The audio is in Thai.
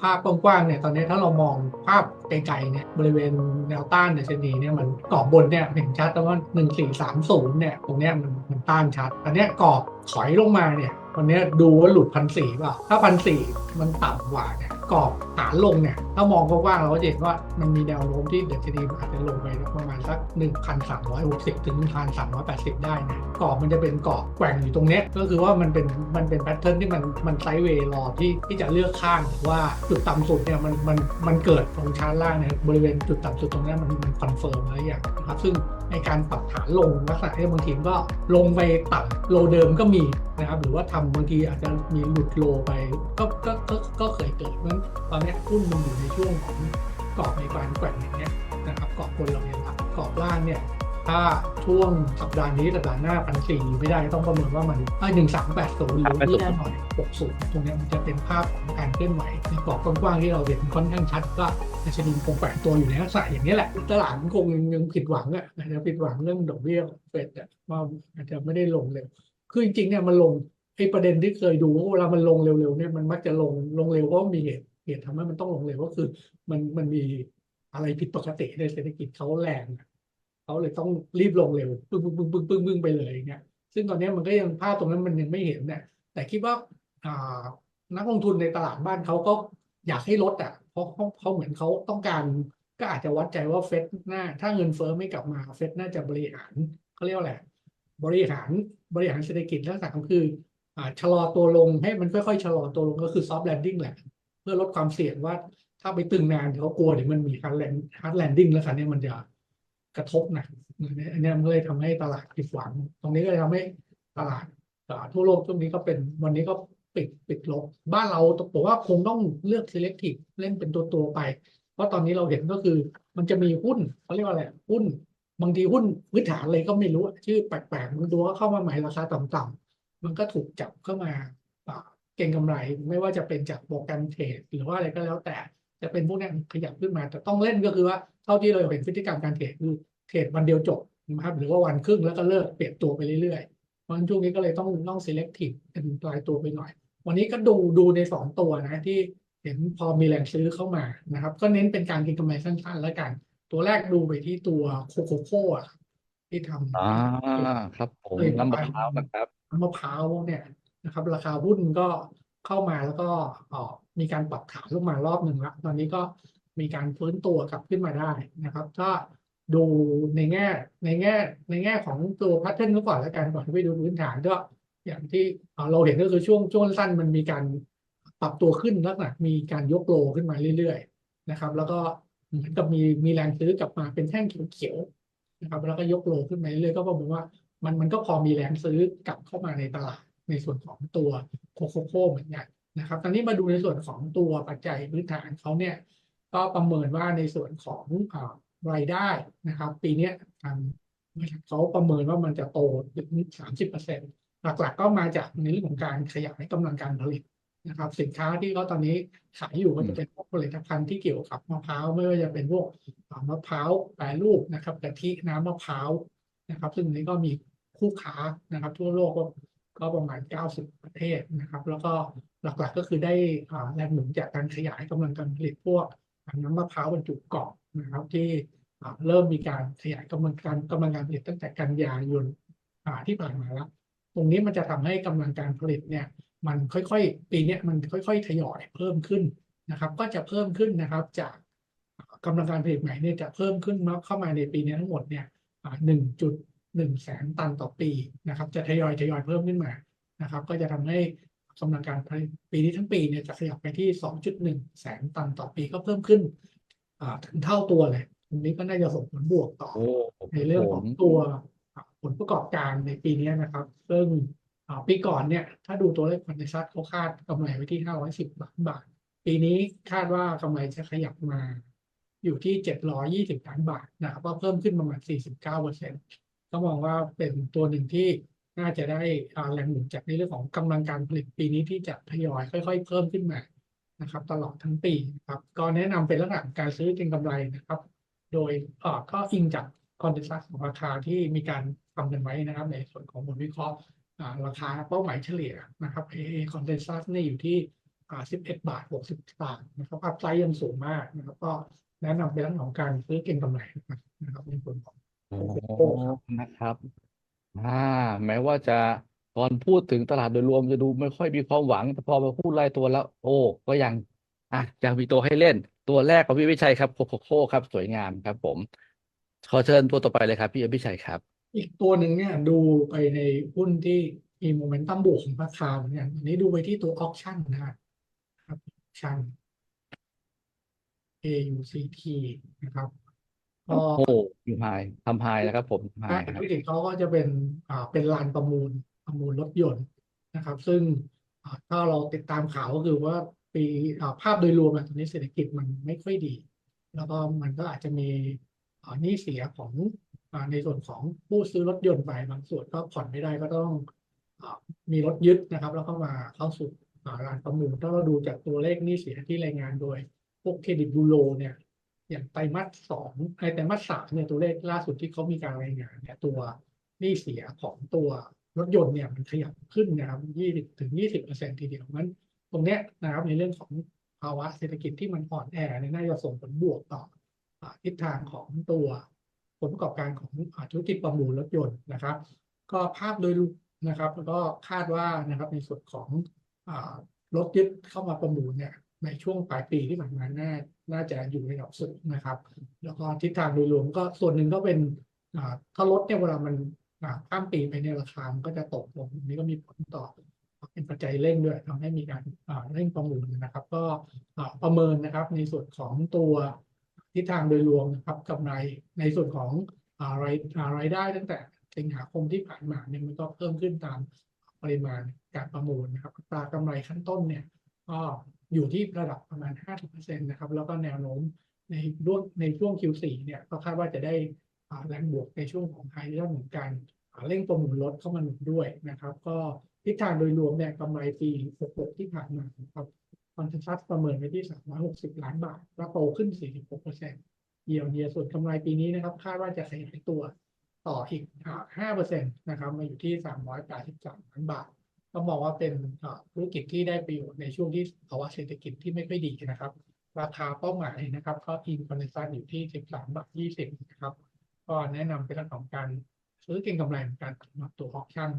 ภาพกว้างๆเนี่ยตอนนี้ถ้าเรามองภาพไกลๆเนี่ยบริเวณแนวต้านดัชนีเนี่ยมันกรอบบนเนี่ยเห็นชัดแต่ว่า 1430เนี่ยตรงเนี้ยมันมันต้านชัดอันเนี้ยกรอบถอยลงมาเนี่ยวันเนี้ยดูว่าหลุดพันสี่เปล่าถ้าพันสี่มันต่ำกว่าเนี่ย กรอบฐานลงเนี่ยถ้ามองกว้างๆเราก็จะเห็นว่ามันมีแนวโน้มที่ดัชนีอาจจะลงไปประมาณสัก 1,360 ถึง 1,380 ได้นะกรอบมันจะเป็นกรอบแกว่งอยู่ตรงนี้ก็คือว่ามันเป็นมันเป็นแพทเทิร์นที่มันมันไซด์เวย์รอที่ที่จะเลือกข้างว่าจุดต่ำสุดเนี่ยมันมันมันเกิดตรงชั้นล่างเนี่ยบริเวณจุดต่ำสุดตรงนี้มันมันคอนเฟิร์มแล้วอย่างนะครับซึ่งในการปรับฐานลงลักษณะที่บางทีก็ลงไปต่ำโลเดิมก็มีนะครับหรือว่าทำบางทีอาจจะมีหลุดโลไปก็ก็ก็ก็เคยเกิดเพราะฉะนั้นตอนนี้หุ้นมันอยู่ในช่วงของกรอบในการแกว่งอย่างเงี้ยนะครับกรอบบนเราเนี่ยครับกรอบล่างเนี่ยถ้าช่วงสัปดาห์นี้สัปดาห์หน้าพันสี่ไม่ได้ต้องประเมินว่ามันหนึ่งสามแปดศูนย์หรือที่แน่นอนหกศูนย์ตรงนี้มันจะเป็นภาพของการเคลื่อนไหวในกรอบกว้างๆที่เราเห็นค่อนข้างชัดก็ดัชนีคงแกว่งตัวอยู่ในลักษณะอย่างนี้แหละ ตลาดคงยังผิดหวังอะอาจจะผิดหวังเรื่องดอกเบี้ยเฟดอะว่าอาจจะไม่ได้ลงเร็วคือจริงๆเนี่ยมันลงไอ้ประเด็นที่เคยดูว่าเวลามันลงเร็วๆเนี่ยมันมักจะลงลงเร็วเพราะมีเหตุ เหตุทำให้มันต้องลงเร็วก็คือ มันมันมีอะไรผิดปกติในเศรษฐกิจเขาแรงเขาเลยต้องรีบลงเร็วปึ้งปึ้งปึ้งปึ้งปึ้งปึ้งไปเลยเงี้ยซึ่งตอนนี้มันก็ยังภาพตรงนั้นมันยังไม่เห็นเนี่ยแต่คิดว่าอ่านักลงทุนในตลาดบ้านเขาก็อยากให้ลดอะเพราะเขาเขาเหมือนเขาต้องการก็อาจจะวัดใจว่าเฟดหน้า ถ้าเงินเฟ้อไม่กลับมาเฟดน่าจะบริหารเขาเรียกว่าอะไรบริหารบริหารเศรษฐกิจลักษณะก็คืออ่าชะลอตัวลงให้มันค่อยๆชะลอตัวลงก็คือซอฟต์แลนดิ้งแหละ เพื่อลดความเสี่ยงว่าถ้าไปตึงนานเดี๋ยวเขากลัวเดี๋ยวมันมีฮาร์ดแลนด์ฮาร์ดแลนดิ้งแล้วคราวนี้มันจะกระทบหนักอันนี้มันก็เลยทำให้ตลาดผิดหวัง ตรงนี้ก็เลยทำให้ตลาดทั่วโลกช่วงนี้ก็เป็นวันนี้ก็ปิดปิดลบบ้านเราต้องบอกว่าคงต้องเลือก selective เล่นเป็นตัวตัวไป เพราะตอนนี้เราเห็นก็คือ มันจะมีหุ้นเขาเรียกว่าอะไรหุ้น บางทีหุ้นพื้นฐานอะไรก็ไม่รู้ชื่อแปลกๆมันดูว่าเข้ามาใหม่ราคาต่ำๆมันก็ถูกจับเข้ามา เก็งกำไรไม่ว่าจะเป็นจากโปรแกรมเทรดหรือว่าอะไรก็แล้วแต่จะเป็นพวกเนี้ยขยับขึ้นมา แต่ต้องเล่นก็คือว่าเท่าที่เราเห็นพฤติกรรมการเทรดคือเทรดวันเดียวจบนะครับหรือว่าวันครึ่งแล้วก็เลิกเปลี่ยนตัวไปเรื่อยๆเพราะฉะนั้นช่วงนี้ก็เลยต้องต้อง selective เป็นรายตัวไปหน่อย วันนี้ก็ดูดูในสองตัวนะที่เห็นพอมีแรงซื้อเข้ามานะครับ ก็เน้นเป็นการเก็งกำไรสั้นๆแล้วกัน ตัวแรกดูไปที่ตัวโคโคโค่อะครับที่ทำอ่าครับผมเอ้ยน้ำมะพร้าวนะครับน้ำมะพร้าวพวกเนี่ย นะครับ ราคาหุ้นก็เข้ามาแล้วก็อ่อมีการปรับฐานลงมารอบหนึ่งแล้วตอนนี้ก็มีการฟื้นตัวกลับขึ้นมาได้นะครับ ถ้าดูในแง่ในแง่ในแง่ของตัวพทเทิร์นก่อนแล้วกันก่อนที่ไปดูพื้นฐานก็อย่างที่เราเห็นก็คือช่วงช่วงสั้นมันมีการปรับตัวขึ้นลักษณะมีการยกโลขึ้นมาเรื่อยๆนะครับ แล้วก็เหมือนกับมีมีแรงซื้อกลับมาเป็นแท่งเขียวๆนะครับ แล้วก็ยกโลขึ้นมาเรื่อยๆก็บอกว่ามันมันก็พอมีแรงซื้อกลับเข้ามาในตลาด ในส่วนของตัวโคโคโค่เหมือนกันนะครับตอนนี้มาดูในส่วนของตัวปัจจัยพื้นฐานเขาเนี่ยก็ประเมินว่าในส่วนของอ่ารายได้นะครับ ปีนี้ทางเขาประเมินว่ามันจะโตถึงสามสิบเปอร์เซ็นต์หลักๆก็มาจากในเรื่องของการขยายกำลังการผลิตนะครับ สินค้าที่เขาตอนนี้ขายอยู่ก็จะเป็นพวกผลิตภัณฑ์ที่เกี่ยวกับมะพร้าวไม่ว่าจะเป็นพวกมะพร้าวแปรรูปนะครับกะทิน้ำมะพร้าวนะครับ ซึ่งอันนี้ก็มีคู่ค้านะครับ ทั่วโลกก็ ก็ประมาณ 90 ประเทศนะครับ แล้วก็หลักๆก็คือได้แรงหนุนจากการขยายกำลังการผลิตพวกน้ำมะพร้าวบรรจุกล่องนะครับที่เริ่มมีการขยายกำลังการกำลังการผลิตตั้งแต่กันยายนที่ผ่านมาแล้ว ตรงนี้มันจะทำให้กำลังการผลิตเนี่ยมันค่อยๆ ปีนี้มันค่อยๆทยอยเพิ่มขึ้นนะครับ ก็จะเพิ่มขึ้นนะครับจากกำลังการผลิตใหม่เนี่ยจะเพิ่มขึ้นมาเข้ามาในปีนี้ทั้งหมดเนี่ยหนึ่งจุด หนึ่งแสนตันต่อปีนะครับ จะทยอยทยอยเพิ่มขึ้นมานะครับ ก็จะทำให้กำลังการผลิตปีนี้ทั้งปีเนี่ยจะขยับไปที่สองจุดหนึ่งแสนตันต่อปีก็เพิ่มขึ้นอ่าถึงเท่าตัวเลยตรงนี้ก็น่าจะส่งผลบวกต่อโอ้ในเรื่องของตัวผลประกอบการในปีนี้นะครับ ซึ่งอ่าปีก่อนเนี่ย ถ้าดูตัวเลขคอนเนซัสเขาคาดกำไรไว้ที่ 510ล้านบาท ปีนี้คาดว่ากำไรจะขยับมาอยู่ที่ 720ล้านบาทนะครับ ก็เพิ่มขึ้นประมาณ 49เปอร์เซ็นต์ ก็มองว่าเป็นตัวหนึ่งที่น่าจะได้แรงหนุนจากในเรื่องของกำลังการผลิตปีนี้ที่จะทยอยค่อย ๆ เพิ่มขึ้นมานะครับ ตลอดทั้งปีครับก็แนะนำเป็นลักษณะการซื้อเก็งกำไรนะครับ โดยอ่อก็อิงจากคอนเดนซัสของราคาที่มีการทำกันไว้นะครับ ในส่วนของบทวิเคราะห์ราคาเป้าหมายเฉลี่ยนะครับ AA คอนเดนซัสเนี่อยู่ที่ 11 บาท 60สตางค์นะครับอัพไซด์ยังสูงมากนะครับ ก็แนะนำเป็นเรื่องของการซื้อเก็งกำไรนะครับในส่วนของ โอ้โอ้ครับนะครับ อ่า แม้ว่าจะตอนพูดถึงตลาดโดยรวมจะดูไม่ค่อยมีความหวัง แต่พอมาพูดรายตัวแล้ว โอ้ ก็ยัง อะยังมีตัวให้เล่น ตัวแรกของพี่วิชัยครับโคโคโค่ครับ สวยงามครับ ผม ขอเชิญตัวต่อไปเลยครับ พี่วิชัยครับ อีกตัวหนึ่งเนี่ยดูไปในหุ้นที่มีโมเมนตัมบวกของราคาเนกันอันนี้ดูไปที่ตัวออ t ชั่นนะครับออ t ชั่น AUCT นะครับ ก็โอ้อยู่ไฮทำไฮแล้วครับผมไฮถ้าครับธุรกิจเขาก็จะเป็นอ่าเป็นลานประมูลประมูลรถยนต์นะครับ ซึ่งอ่าถ้าเราติดตามข่าวก็คือว่าปีอ่าภาพโดยรวมอะตอนนี้เศรษฐกิจมันไม่ค่อยดี แล้วก็มันก็อาจจะมีอ่าหนี้เสียของอ่าในส่วนของผู้ซื้อรถยนต์ไปบางส่วนก็ผ่อนไม่ได้ก็ต้องอ่ามีรถยึดนะครับ แล้วก็มาเข้าสู่อ่าลานประมูลถ้าเราดูจากตัวเลขหนี้เสียที่รายงานโดยพวกเครดิตบูโรเนี่ย อย่างไตรมาสสองไอไตรมาสสามเนี่ยตัวเลขล่าสุดที่เขามีการรายงานเนี่ยตัวหนี้เสียของตัวรถยนต์เนี่ยมันขยับขึ้นนะครับยี่สิบถึงยี่สิบเปอร์เซ็นทีเดียวงั้น ตรงเนี้ยนะครับในเรื่องของภาวะเศรษฐกิจที่มันอ่อนแอเนี่ยน่าจะส่งผลบวกต่อทิศทางของตัวผลประกอบการของธุรกิจประมูลรถยนต์นะครับ ก็ภาพโดยรวมนะครับ แล้วก็คาดว่านะครับในส่วนของอรถยึดเข้ามาประมูลเนี่ย ในช่วงปลายปีที่ผ่านมาน่าน่าจะอยู่ในระดับสูงนะครับ แล้วก็ทิศทางโดยรวมก็ส่วนหนึ่งก็เป็นถ้ารถเนี่ยเวลามันข้ามปีไปเนี่ยราคามันก็จะตกลงอันนี้ก็มีผลต่อเป็นปัจจัยเร่งด้วยทำให้มีการเร่งประมูลนะครับ ก็ประเมินนะครับในส่วนของตัวทิศทางโดยรวมนะครับกำไรในส่วนของอ่ารายอ่ารายได้ตั้งแต่สิงหาคมที่ผ่านมาเนี่ยมันก็เพิ่มขึ้นตามปริมาณการประมูลนะครับตรากำไรขั้นต้นเนี่ยก็ อยู่ที่ระดับประมาณ 50%นะครับ แล้วก็แนวโน้มในร่วงในช่วง Q4 เนี่ยก็คาดว่าจะได้แรงบวกในช่วงของไฮเรื่องของการเร่งประมูลรถเข้ามาหนุนด้วยนะครับ ก็ทิศทางโดยรวมเนี่ยกำไรปี 66 ที่ผ่านมานะครับคอนเซนซัสประเมินไว้ที่ 360 ล้านบาทก็โตขึ้น 46%เยียร์เยียส่วนกำไรปีนี้นะครับ คาดว่าจะขยายตัวต่ออีก 5%นะครับ มาอยู่ที่ 383 ล้านบาท ก็มองว่าเป็นธุรกิจที่ได้ประโยชน์ในช่วงที่ภาวะเศรษฐกิจที่ไม่ค่อยดีนะครับ ราคาเป้าหมายนะครับ ก็อินคอนเนซัสอยู่ที่ 13 บาท 20 นะครับ ก็แนะนำเป็นเรื่องของการซื้อเก็งกำไรมือนกันสำหรับตัวออปชั่น